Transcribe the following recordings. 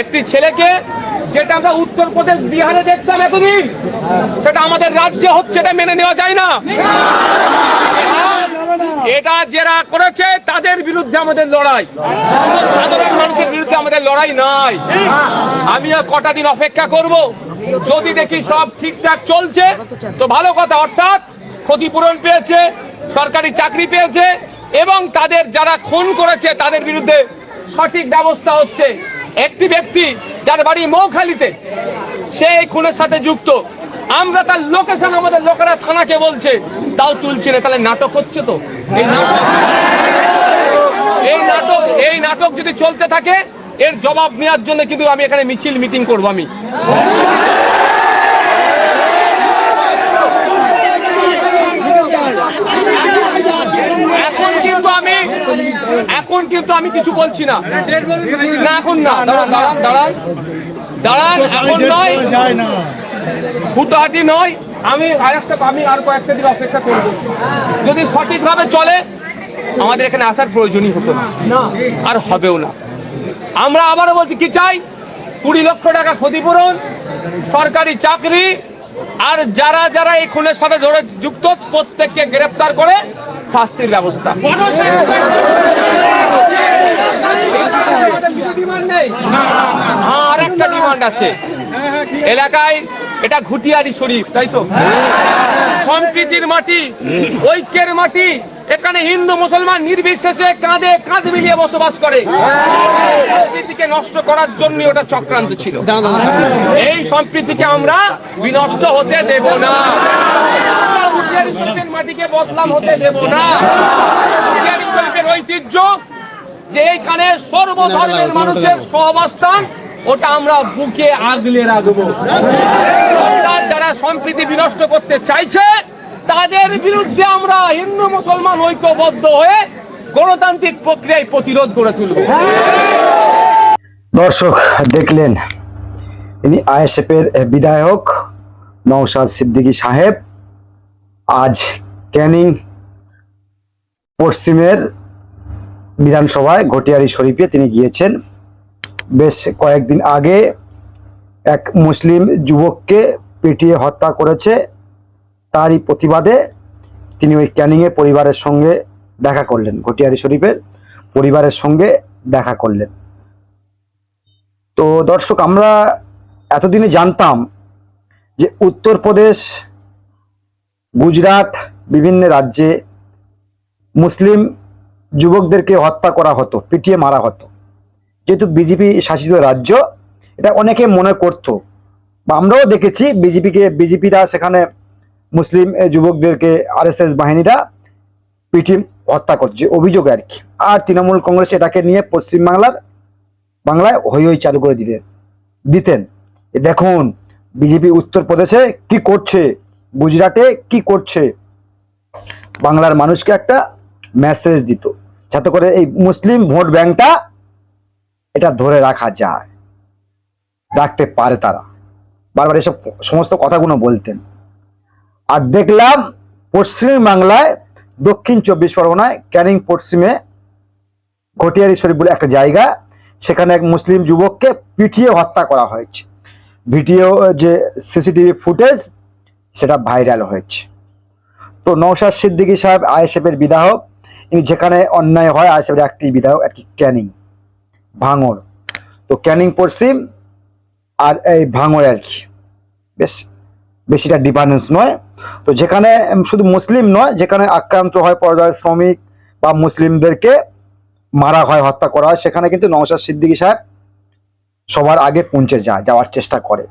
একটি ছেলেকে যেটা আমরা উত্তরপ্রদেশ, বিহারে দেখতাম এতদিন, সেটা আমাদের রাজ্যে হচ্ছে এটা মেনে নেওয়া যায় না। এটা যারা করেছে, তাদের বিরুদ্ধে আমাদের লড়াই। সাধারণ মানুষের বিরুদ্ধে আমাদের লড়াই নাই। আমি কটা দিন অপেক্ষা করব। যদি দেখি সব ঠিকঠাক চলছে, তো ভালো কথা, অর্থাৎ ক্ষতিপূরণ পেয়েছে, সরকারি চাকরি পেয়েছে, এবং তাদের যারা খুন করেছে, তাদের বিরুদ্ধে সঠিক ব্যবস্থা হচ্ছে। একটি ব্যক্তি যার বাড়ি মৌখালিতে, সে এই খুনের সাথে যুক্ত। আমরা তার লোকেশন আমাদের লোকেরা থানাকে বলছে, তাও তুলছি না, তাহলে নাটক হচ্ছে তো? এই নাটক এই নাটক এই নাটক যদি চলতে থাকে, এর জবাব নেওয়ার জন্য কিন্তু আমি এখানে মিছিল মিটিং করব আমি এখন কিন্তু আমি এখন কিন্তু আমি কিছু বলছি না। না এখন না। দাঁড়ান দাঁড়ান দাঁড়ান। দাঁড়ান এখন নয়। হুটাহাটি নয়। আমি আরেকটা আমি আর কয়েকটা দিন অপেক্ষা করব। যদি সঠিকভাবে চলে আমাদের এখানে আসার প্রয়োজনই হতো না। আর হবেও না। আমরা আবারও বলছি কি চাই? কুড়ি লক্ষ টাকা ক্ষতিপূরণ সরকারি চাকরি আর যারা যারা এই খুনের সাথে জড়ে যুক্ত প্রত্যেককে গ্রেপ্তার করে শাস্তির ব্যবস্থা। আর একটা ডিমান্ড আছে। এলাকায় এটা ঘুটিয়ারি শরীফ তাই তো? সম্প্রীতির মাটি ঐক্যের মাটি এখানে হিন্দু মুসলমান নির্বিশেষে কাঁধে কাঁধ মিলিয়ে বসবাস করে। সম্প্রীতিকে নষ্ট করার জন্য ওটা চক্রান্ত ছিল। এই সম্প্রীতিকে আমরা বিনষ্ট হতে দেব না। মাটিকে বদলাম হতে দেব না। ঐতিহ্য যে এইখানে সর্বধর্মের মানুষের সহাবস্থান, ওটা আমরা বুকে আগলে রাখব। যারা সম্প্রীতি বিনষ্ট করতে চাইছে, তাদের বিরুদ্ধে আমরা হিন্দু মুসলমান ঐক্যবদ্ধ হয়ে গণতান্ত্রিক প্রক্রিয়ায় প্রতিরোধ গড়ে তুলব। দর্শক, দেখলেন, ইনি আইএসএফের বিধায়ক নওশাদ সিদ্দিকী সাহেব। আজ ক্যানিং পশ্চিমের বিধানসভায় ঘটিয়ারি শরীফে তিনি গিয়েছেন। বেশ কয়েকদিন আগে এক মুসলিম যুবককে পিটিয়ে হত্যা করেছে। তারই প্রতিবাদে তিনি ওই ক্যানিংয়ে পরিবারের সঙ্গে দেখা করলেন। ঘটিয়ারি শরীফের পরিবারের সঙ্গে দেখা করলেন। তো দর্শক, আমরা এতদিনে জানতাম যে উত্তরপ্রদেশ, গুজরাট, বিভিন্ন রাজ্যে মুসলিম যুবকদেরকে হত্যা করা হতো, পিটিয়ে মারা হতো। যেহেতু বিজেপি শাসিত রাজ্য, এটা অনেকে মনে করত। বা আমরাও দেখেছি বিজেপিকে, বিজেপিরা সেখানে মুসলিম যুবকদেরকে আরএসএস বাহিনীরা পিটিয়ে হত্যা করছে, অভিযোগ আর কি। আর তৃণমূল কংগ্রেস এটাকে নিয়ে পশ্চিমবাংলার বাংলায় হই হই চালু করে দিতেন। দিতেন দেখুন, বিজেপি উত্তরপ্রদেশে কি করছে, গুজরাটে কি করছে, বাংলার মানুষকে একটা মেসেজ দিত। যাতে করে এই মুসলিম ভোট ব্যাংকটা এটা ধরে রাখা যায়, রাখতে পারে তারা। বারবার এসব সমস্ত কথাগুলো বলতেন। আর দেখলাম পশ্চিম বাংলায় দক্ষিণ চব্বিশ পরগনায় ক্যানিং পশ্চিমে ঘটিয়ারি শরীফ বলে একটা জায়গা, সেখানে এক মুসলিম যুবককে পিটিয়ে হত্যা করা হয়েছে। ভিডিও, যে সিসিটিভি ফুটেজ, সেটা ভাইরাল হয়েছে। তো নৌশাদ সিদ্দিকী সাহেব, আইএসএফের বিধায়ক ইনি যেখানে অন্যায় হয় আইএসএফের একটি বিধায়ক, একটি ক্যানিং, ভাঙর। তো ক্যানিং পশ্চিম আর এই ভাঙর আর কি। বেশ বেশিটা ডিফারেন্স নয়। তো যেখানে শুধু মুসলিম নয়, যেখানে আক্রান্ত হয় পর্যায় শ্রমিক বা মুসলিমদেরকে মারা হয়, হত্যা করা হয়, সেখানে কিন্তু নওশাদ সিদ্দিকী সাহেব সবার আগে পৌঁছে যায়, যাওয়ার চেষ্টা করে।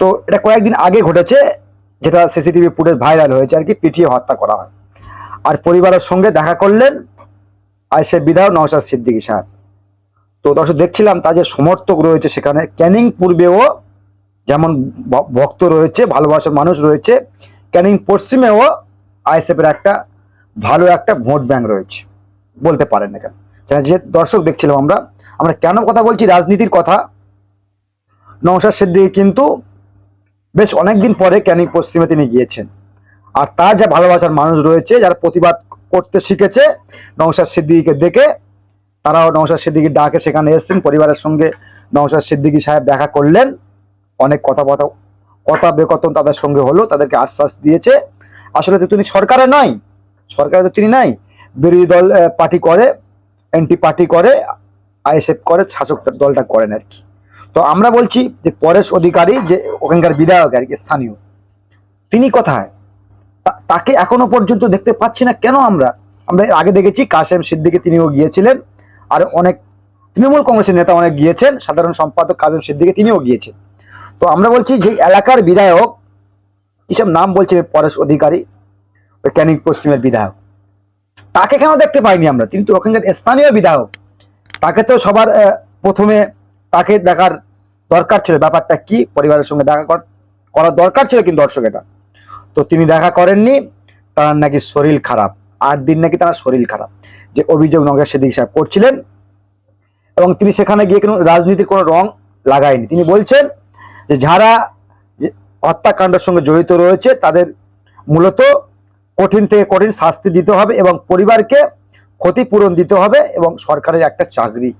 তো এটা কয়েকদিন আগে ঘটেছে, যেটা সিসিটিভি ফুটেজ ভাইরাল হয়েছে আর কি, পিটিয়ে হত্যা করা হয়। আর পরিবারের সঙ্গে দেখা করলেন আর সে বিধায়ক নওশাদ সিদ্দিকী সাহেব। তো দর্শক, দেখছিলাম তার যে সমর্থক রয়েছে সেখানে, ক্যানিং পূর্বেও যেমন ভক্ত রয়েছে, ভালোবাসার মানুষ রয়েছে, ক্যানিং পশ্চিমেও আইএসএফের একটা ভালো একটা ভোট ব্যাংক রয়েছে, বলতে পারেন না কেন। যা- দর্শক দেখছিলাম আমরা আমরা কেন কথা বলছি, রাজনীতির কথা? নৌসাদ সিদ্দিকী কিন্তু বেশ অনেকদিন পরে ক্যানিং পশ্চিমে তিনি গিয়েছেন। আর তার যা ভালোবাসার মানুষ রয়েছে, যারা প্রতিবাদ করতে শিখেছে নৌসাদ সিদ্দিকীকে দেখে তারাও নওশাদ সিদ্দিকির ডাকে সেখানে এসেছেন। পরিবারের সঙ্গে নওশাদ সিদ্দিকী সাহেব দেখা করলেন। অনেক কথা কথা কথা বেকথন তাদের সঙ্গে হলো, তাদেরকে আশ্বাস দিয়েছে। আসলে তো তিনি সরকারে নয়, সরকারে তো তিনি নাই। বিরোধী দল পার্টি করে, এনটি পার্টি করে, আইএসএফ করে, শাসক দলটা করেন আর কি। তো আমরা বলছি যে পরেশ অধিকারী যে ওখানকার বিধায়ক আর কি, স্থানীয়, তিনি কোথায়? তাকে এখনও পর্যন্ত দেখতে পাচ্ছি না। কেন আমরা? আমরা আগে দেখেছি কাশেম সিদ্দিকি, তিনিও গিয়েছিলেন। আর অনেক তৃণমূল কংগ্রেসের নেতা অনেক গিয়েছেন। সাধারণ সম্পাদক কাজেম সিদ্দিকি, তিনিও গিয়েছেন। তো আমরা বলছি যে এলাকার বিধায়ক এসব নাম বলছিলেন পরেশ অধিকারী? ওই ক্যানিং পশ্চিমের বিধায়ক। তাকে কেন দেখতে পাইনি আমরা? তিনি তো ওখানকার স্থানীয় বিধায়ক। তাকে তো সবার প্রথমে তাকে দেখার দরকার ছিল। ব্যাপারটা কি? পরিবারের সঙ্গে দেখা কর- করার দরকার ছিল কিন্তু দর্শক এটা। তো তিনি দেখা করেননি, তার নাকি শরীর খারাপ। আট দিন নাকি তার শরীর খারাপ। যে অভিযোগ নগর সিদ্দিক সাহেব করছিলেন, এবং তিনি সেখানে গিয়ে কোনো রাজনীতির কোনো রং লাগায়নি। তিনি বলছেন যে যারা হত্যাকাণ্ডের সঙ্গে জড়িত রয়েছে, তাদের মূলত কঠিন থেকে কঠিন শাস্তি দিতে হবে এবং পরিবারকে ক্ষতিপূরণ দিতে হবে এবং সরকারের একটা চাকরি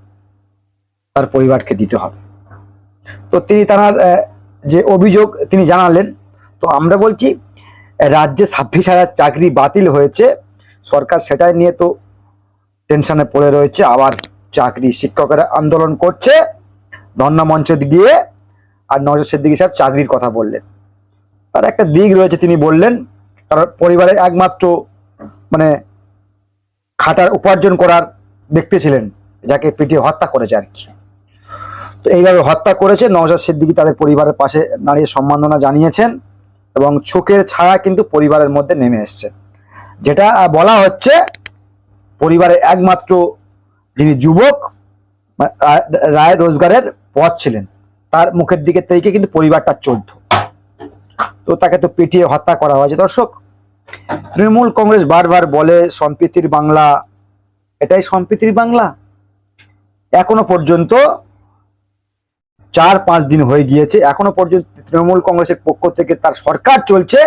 তার পরিবারকে দিতে হবে। তো তিনি তার যে অভিযোগ তিনি জানালেন, তো আমরা বলছি রাজ্যে ছাব্বিশ হাজার চাকরি বাতিল হয়েছে। সরকার সেটাই নিয়ে তো টেনশনে পড়ে রয়েছে। আবার চাকরি শিক্ষকেরা আন্দোলন করছে। ধর্ণা মঞ্চে গিয়ে আর নজর সিদ্দিকী সাহেব চাকরির কথা বললেন। তার একটা দিক রয়েছে তিনি বললেন, কারণ পরিবারের একমাত্র মানে খাটার উপার্জন করার ব্যক্তি ছিলেন, যাকে পিটিয়ে হত্যা করেছে আর কি। তো এইভাবে হত্যা করেছে। নওশাদ সিদ্দিকী তাদের পরিবারের পাশে দাঁড়িয়ে সম্মাননা জানিয়েছেন। এবং চোখের ছায়া কিন্তু পরিবারের মধ্যে নেমে এসছে। যেটা বলা হচ্ছে পরিবারের একমাত্র যিনি যুবক রায় রোজগারের পথ ছিলেন। তার মুখের দিকে থেকে কিন্তু পরিবারটা চলতো তো তাকে তো পিটিয়ে হত্যা করা হয়েছে। দর্শক, তৃণমূল কংগ্রেস বারবার বলে, সম্প্রীতির বাংলা, এটাই সম্প্রীতির বাংলা? এখনও পর্যন্ত চার পাঁচ দিন হয়ে গিয়েছে, এখনও পর্যন্ত তৃণমূল কংগ্রেসের পক্ষ থেকে তার সরকার চলছে,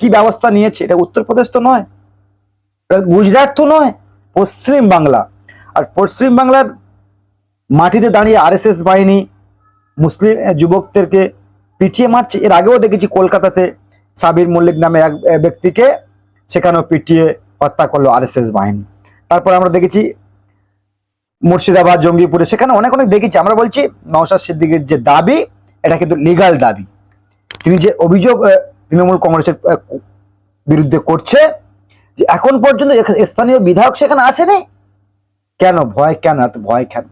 কি ব্যবস্থা নিয়েছে? এটা উত্তরপ্রদেশ তো নয় গুজরাট তো নয়, পশ্চিম বাংলা। আর পশ্চিম বাংলার মাটিতে দাঁড়িয়ে আরএসএস বাহিনী মুসলিম যুবকদেরকে পিটিয়ে মারছে। এর আগেও দেখেছি কলকাতাতে সাবির মল্লিক নামে এক ব্যক্তিকে সেখানেও পিটিয়ে হত্যা করল আরএসএস বাহিনী। তারপর আমরা দেখেছি মুর্শিদাবাদ, জঙ্গিপুরে, সেখানে অনেক অনেক দেখেছি। আমরা বলছি নওশাদ সিদ্দিকের যে দাবি, এটা কিন্তু লিগাল দাবি। তিনি যে অভিযোগ তৃণমূল কংগ্রেসের বিরুদ্ধে করছে, যে এখন পর্যন্ত স্থানীয় বিধায়ক সেখানে আসেনি? কেন? ভয় কেন? এত ভয় কেন?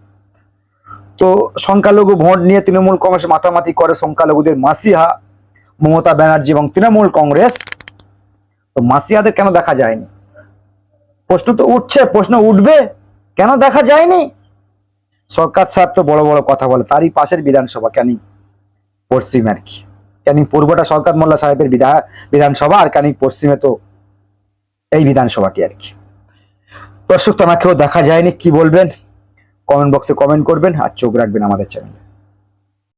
তো সংখ্যালঘু ভোট নিয়ে তৃণমূল কংগ্রেস মাতামাতি করে সংখ্যালঘুদের মাসিহা, মমতা ব্যানার্জি এবং তৃণমূল কংগ্রেস। তো মাসিহাদের কেন দেখা যায়নি? প্রশ্ন তো উঠছে, প্রশ্ন উঠবে। কেন দেখা যায়নি? সরকার সাহেব তো বড় বড় কথা বলে, তারই পাশের বিধানসভা ক্যানিং পশ্চিম আর কি? ক্যানিং পূর্বটা সরকার মোল্লা সাহেবের বিধা বিধানসভা আর ক্যানিং পশ্চিমে তো এই বিধানসভাটি আর কি? দর্শক তোমাকেও দেখা যায়নি, কি বলবেন? কমেন্ট বক্সে কমেন্ট করবেন আর চোখ রাখবেন আমাদের চ্যানেলে